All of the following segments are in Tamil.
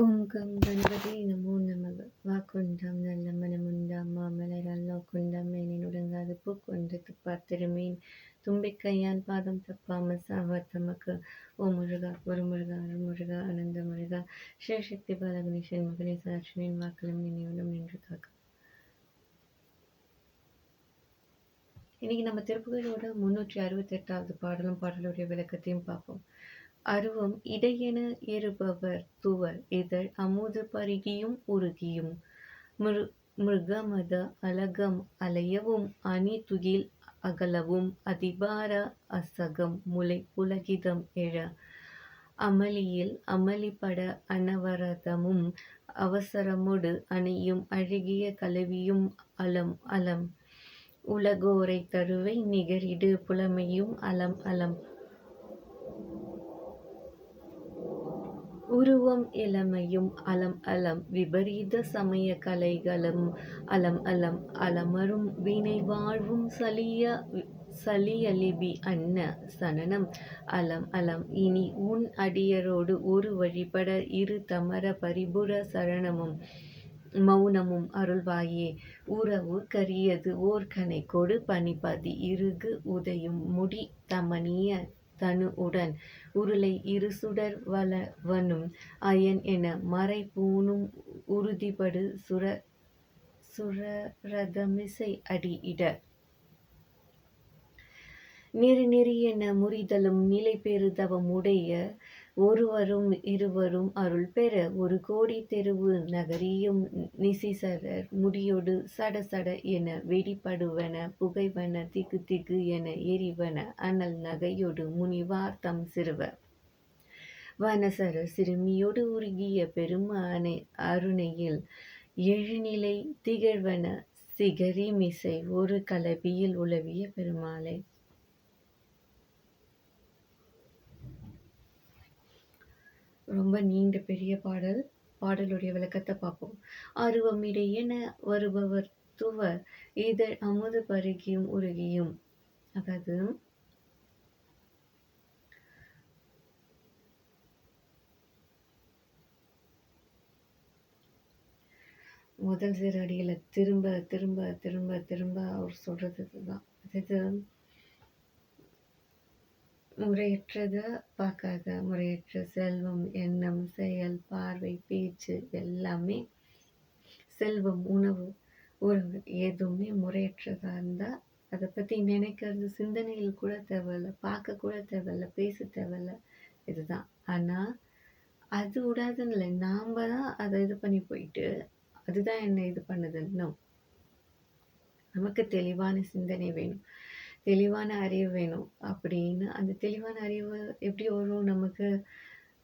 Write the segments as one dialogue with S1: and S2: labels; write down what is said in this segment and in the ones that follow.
S1: ஓம் கம் கணபதி நமோ நமக வாக்குண்டாம் நல்ல மனமுண்டாம் மாமலரல்லோ மாமலர் அல்லோக்குண்டாம் மேனினுடங்காது பூக்கொன்றுக்கு பார்த்திருமேன் தும்பிக்கையான் பாதம் தப்பாம சாவா தமக்கு ஓ முருகா ஒரு முருகா அரு முருகா அனந்த முருகா சிவசக்தி பாலகணேசன் மகனே சாட்சியின் வாக்களம் நினைவுடன் நின்று காக்க இன்னைக்கு நம்ம திருப்புகளோட முன்னூற்றி எட்டாவது பாடலும் பாடலுடைய விளக்கத்தையும் பார்ப்போம் அருவம் இடையென எறுபவர் துவர் இதழ் அமுது பருகியும் உருகியும் மிரு மிருகமத அலகம் அலையவும் அணி துகில் அகலவும் அதிபார அசகம் முலை புலகிதம் எழ அமளியில் அமளிப்பட அனவரதமும் அவசரமொடு அணியும் அழகிய கலவியும் அலம் அலம் உலகோரை தருவை நிகரிடு புலமையும் அலம் அலம் உருவம் இளமையும் அலம் அலம் விபரீத சமய கலைகளும் அலம் அலம் அலமரும் வீணை வாழ்வும் சலிய சலியலிபி அன்ன சனனம் அலம் அலம் இனி உன் அடியரோடு ஒரு வழிபட இரு தமர பரிபுர சரணமும் மௌனமும் அருள்வாயே உறவு கரியது ஓர்கனை கொடு பனிபதி இருகு உதயும் முடி தமனிய தனு உடன் உருளை இரு சுடர் வனும் அயன் என மறை பூணும் உறுதிபடு சுர சுரரதமிசை அடியிட நெறி நெறி என முறிதலும் நிலை பெறுதவம் உடைய ஒருவரும் இருவரும் அருள் பெற ஒரு கோடி தெருவு நகரியும் நிசிசரர் முடியோடு சட சட என வெடிப்படுவன புகைவன திக்கு திக்கு என எரிவன அனல் நகையோடு முனிவார் தம் சிறுவ வனசர சிறுமியோடு உருகிய பெருமானை அருணையில் எழுநிலை திகழ்வன சிகரிமிசை ஒரு கலவியில் உலவிய பெருமாளை ரொம்ப நீண்ட பெரிய பாடல் பாடலுடைய விளக்கத்தை பார்ப்போம் அருவம் இடையென வருபவர் துவ இத அமுது பருகியும் உருகியும் அதாவது முதல் சிறு அடியில் திரும்ப திரும்ப திரும்ப திரும்ப அவர் சொல்கிறது இது முறையற்றது பார்க்காத முறையற்ற செல்வம் எண்ணம் செயல் பார்வை பேச்சு எல்லாமே செல்வம் உணவு உறவு எதுவுமே முறையற்றதாக இருந்தால் அதை பற்றி நினைக்கிறது சிந்தனையில் கூட தேவையில்ல பார்க்க கூட தேவையில்ல பேச தேவையில்ல இதுதான் ஆனால் அது விடாதுன்னு இல்லை நாம் தான் அதை இது பண்ணி போயிட்டு அதுதான் என்ன இது பண்ணுது இன்னும் நமக்கு தெளிவான சிந்தனை வேணும் தெளிவான அறிவு வேணும் அப்படின்னு அந்த தெளிவான அறிவு எப்படி வரும் நமக்கு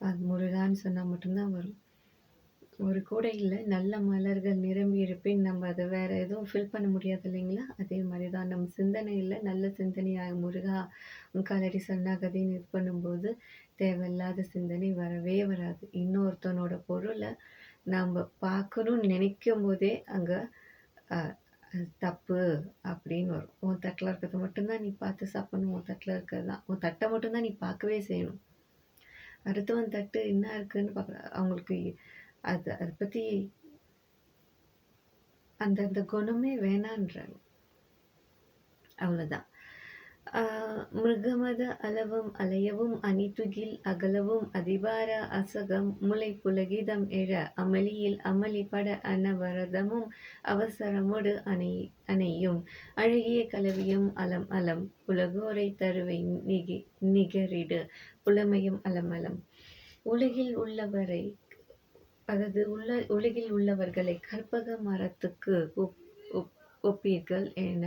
S1: அது முருகான்னு சொன்னால் மட்டும்தான் வரும் ஒரு இல்லை நல்ல மலர்கள் நிரம்பி இருப்பேன் நம்ம அதை வேறு எதுவும் ஃபில் பண்ண முடியாது இல்லைங்களா அதே மாதிரி தான் நம்ம இல்லை நல்ல சிந்தனையாக முருகா முக்காலடி சொன்னாகதின்னு இது பண்ணும்போது தேவையில்லாத சிந்தனை வரவே வராது இன்னொருத்தனோட பொருளை நம்ம பார்க்கணும்னு நினைக்கும் போதே அங்கே தப்பு அப்படின்னு வரும் உன் தட்டில் இருக்கிறத மட்டும்தான் நீ பார்த்து சாப்பிடணும் உன் தட்டில் இருக்கிறது தான் உன் தட்டை மட்டும்தான் நீ பார்க்கவே செய்யணும் அடுத்தவன் தட்டு என்ன இருக்குதுன்னு பார்க்குற அவங்களுக்கு அது அதை பற்றி அந்தந்த குணமே வேணான்றாங்க அவ்வளோதான் மிருகமத அளவும் அலையவும் அணிதுகில் அகலவும் அதிபார அசகம் புலகிதம் எழ அமளியில் அமளி பட அனவரதமும் அவசரமொடு அணை அணையும் அழகிய கலவியும் அலம் அலம் புலகோரை தருவை நிகி நிகரிடு புலமையும் அலம் அலம் உலகில் உள்ளவரை அதாவது உள்ள உலகில் உள்ளவர்களை கற்பக மரத்துக்கு ஒப்பீர்கள் என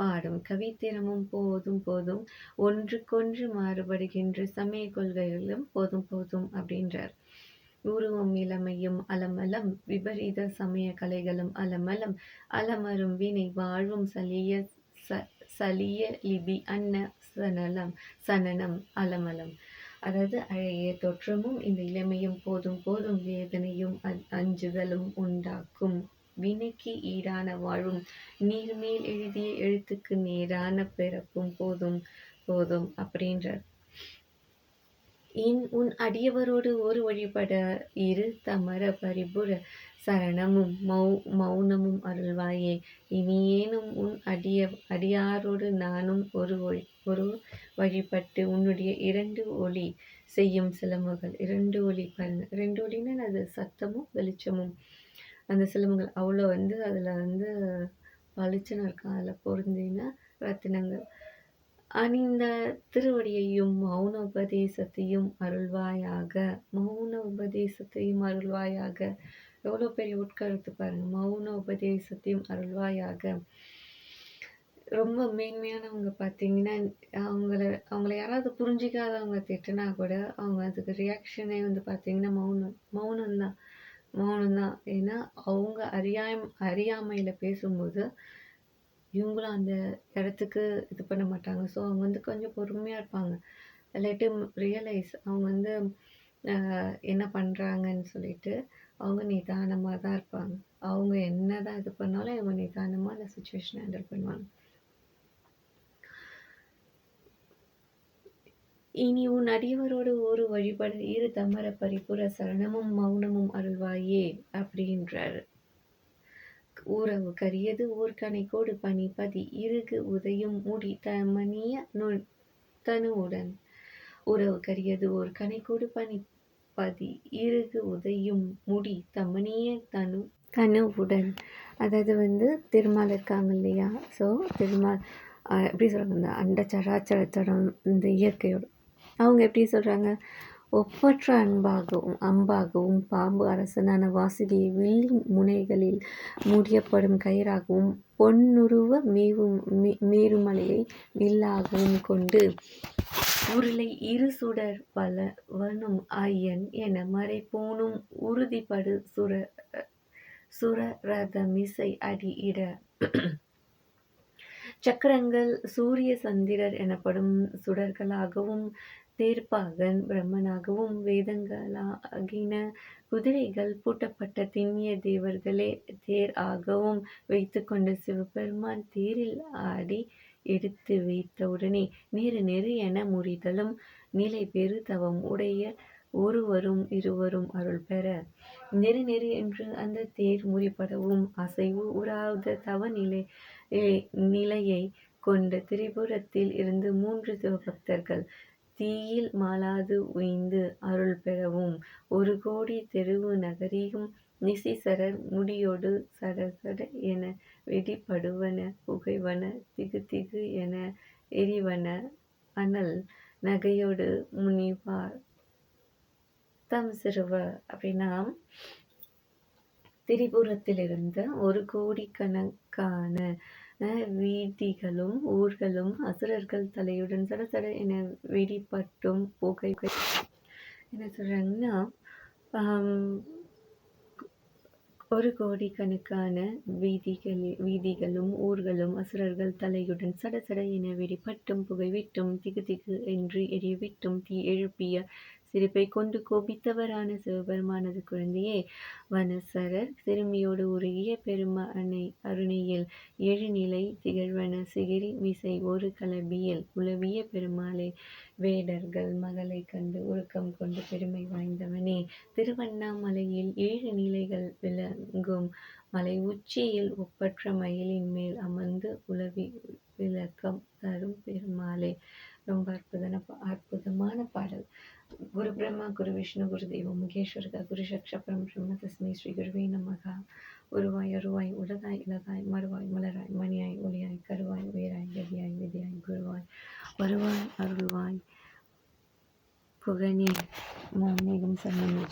S1: பாடும் கவித்திறமும் போதும் போதும் ஒன்றுக்கொன்று மாறுபடுகின்ற சமய கொள்கைகளும் போதும் போதும் அப்படின்றார் உருவம் இளமையும் அலமலம் விபரீத சமய கலைகளும் அலமலம் அலமரும் வினை வாழ்வும் சலிய சலிய லிபி அன்ன சனலம் சனனம் அலமலம் அதாவது அழகிய தோற்றமும் இந்த இளமையும் போதும் போதும் வேதனையும் அஞ்சுதலும் உண்டாக்கும் வினைக்கு ஈடான வாழும் நீர் மேல் எழுதிய எழுத்துக்கு நேரான பிறப்பும் போதும் போதும் அப்படின்றார் இன் உன் அடியவரோடு ஒரு வழிபட இரு தமர பரிபுர சரணமும் மௌ மௌனமும் அருள்வாயே இனியேனும் உன் அடிய அடியாரோடு நானும் ஒரு ஒளி ஒரு வழிபட்டு உன்னுடைய இரண்டு ஒளி செய்யும் சிலம்புகள் இரண்டு ஒளி பண் இரண்டு ஒளினால் அது சத்தமும் வெளிச்சமும் அந்த சிலம்பங்கள் அவ்வளோ வந்து அதில் வந்து பளிச்சுன்னு இருக்கும் அதில் பொருந்தின ரத்தினங்கள் அணிந்த திருவடியையும் மௌன உபதேசத்தையும் அருள்வாயாக மௌன உபதேசத்தையும் அருள்வாயாக எவ்வளோ பெரிய உட்கருத்து பாருங்கள் மௌன உபதேசத்தையும் அருள்வாயாக ரொம்ப மேன்மையானவங்க பார்த்தீங்கன்னா அவங்கள அவங்கள யாராவது புரிஞ்சிக்காதவங்க திட்டினா கூட அவங்க அதுக்கு ரியாக்ஷனே வந்து பார்த்தீங்கன்னா மௌனம் மௌனம்தான் மௌனம் தான் ஏன்னா அவங்க அறியாய் அறியாமையில் பேசும்போது இவங்களும் அந்த இடத்துக்கு இது பண்ண மாட்டாங்க ஸோ அவங்க வந்து கொஞ்சம் பொறுமையாக இருப்பாங்க லெட்டு ரியலைஸ் அவங்க வந்து என்ன பண்ணுறாங்கன்னு சொல்லிட்டு அவங்க நிதானமாக தான் இருப்பாங்க அவங்க என்ன தான் இது பண்ணாலும் இவங்க நிதானமாக அந்த சுச்சுவேஷனை ஹேண்டில் பண்ணுவாங்க இனி உன் அடியவரோடு ஒரு வழிபாடு இரு தமர பரிபுர சரணமும் மௌனமும் அருள்வாயே அப்படின்றாரு ஊரவு கரியது ஊர்கனை கோடு பதி இருகு உதயம் முடி தமனிய நுண் தனுவுடன் உறவு கரியது ஓர் பனி பதி இருகு உதையும் முடி தமனிய தனு தனுவுடன் அதாவது வந்து திருமால் இருக்காங்க இல்லையா ஸோ திருமால் எப்படி சொல்கிறாங்க இந்த அண்ட சராச்சரத்தோட இந்த இயற்கையோட அவங்க எப்படி சொல்கிறாங்க ஒப்பற்ற அன்பாகவும் அம்பாகவும் பாம்பு அரசனான வாசுகியை வில்லி முனைகளில் முடியப்படும் கயிறாகவும் பொன்னுருவ மேவும் மேருமலையை வில்லாகவும் கொண்டு உருளை இரு சுடர் பல வனும் ஐயன் என மறைப்போனும் உறுதிப்படு சுர சுரரதமிசை அடியிட சக்கரங்கள் சூரிய சந்திரர் எனப்படும் சுடர்களாகவும் தேர்ப்பாகன் பிரம்மனாகவும் வேதங்களாகின குதிரைகள் பூட்டப்பட்ட திண்ணிய தேவர்களே தேர் ஆகவும் கொண்ட சிவபெருமான் தேரில் ஆடி எடுத்து வைத்தவுடனே நேரு நெரு என முறிதலும் நிலை பெரு தவம் உடைய ஒருவரும் இருவரும் அருள் பெற நெரு நெரு என்று அந்த தேர் முறிப்படவும் அசைவு உறாத தவ நிலை நிலையை கொண்ட திரிபுரத்தில் இருந்து மூன்று சிவபக்தர்கள் தீயில் மாலாது உய்ந்து அருள் பெறவும் ஒரு கோடி தெருவு நகரியும் நிசிசரர் முடியோடு சடசட என வெடிபடுவன புகைவன திகு என எரிவன அனல் நகையோடு முனிவார் தம் சிறுவ அப்படின்னா திரிபுரத்திலிருந்து ஒரு கோடிக்கணக்கான வீதிகளும் ஊர்களும் அசுரர்கள் தலையுடன் சட சட என வெடிப்பட்டும் புகை என்ன சொல்கிறாங்கன்னா ஒரு கோடிக்கணக்கான வீதிகள் வீதிகளும் ஊர்களும் அசுரர்கள் தலையுடன் சட சட என வெடிப்பட்டும் புகைவிட்டும் திகு திகு என்று எரியவிட்டும் தீ எழுப்பிய சிரிப்பை கொண்டு கோபித்தவரான சிவபெருமானது குழந்தையே வனசரர் சிறுமியோடு உருகிய பெரும அணை அருணியில் ஏழுநிலை திகழ்வன சிகிரி மிசை ஒரு கலபியில் உளவிய பெருமாளே வேடர்கள் மகளை கண்டு உருக்கம் கொண்டு பெருமை வாய்ந்தவனே திருவண்ணாமலையில் ஏழு நிலைகள் விளங்கும் மலை உச்சியில் ஒப்பற்ற மயிலின் மேல் அமர்ந்து உளவி விளக்கம் தரும் பெருமாளே ரொம்ப குரு விஷ்ணு குரு தெய்வம் முகேஸ்வரக குரு சக்ஷபரம் பிரம்ம தஸ்மை ஸ்ரீ குருவே நமகா உருவாய் அருவாய் உலகாய் இலகாய் மறுவாய் மலராய் மணியாய் ஒளியாய் கருவாய் உயராய் கதியாய் விதியாய் குருவாய் வருவாய் அருள்வாய் புகனே மேகம் சரணம்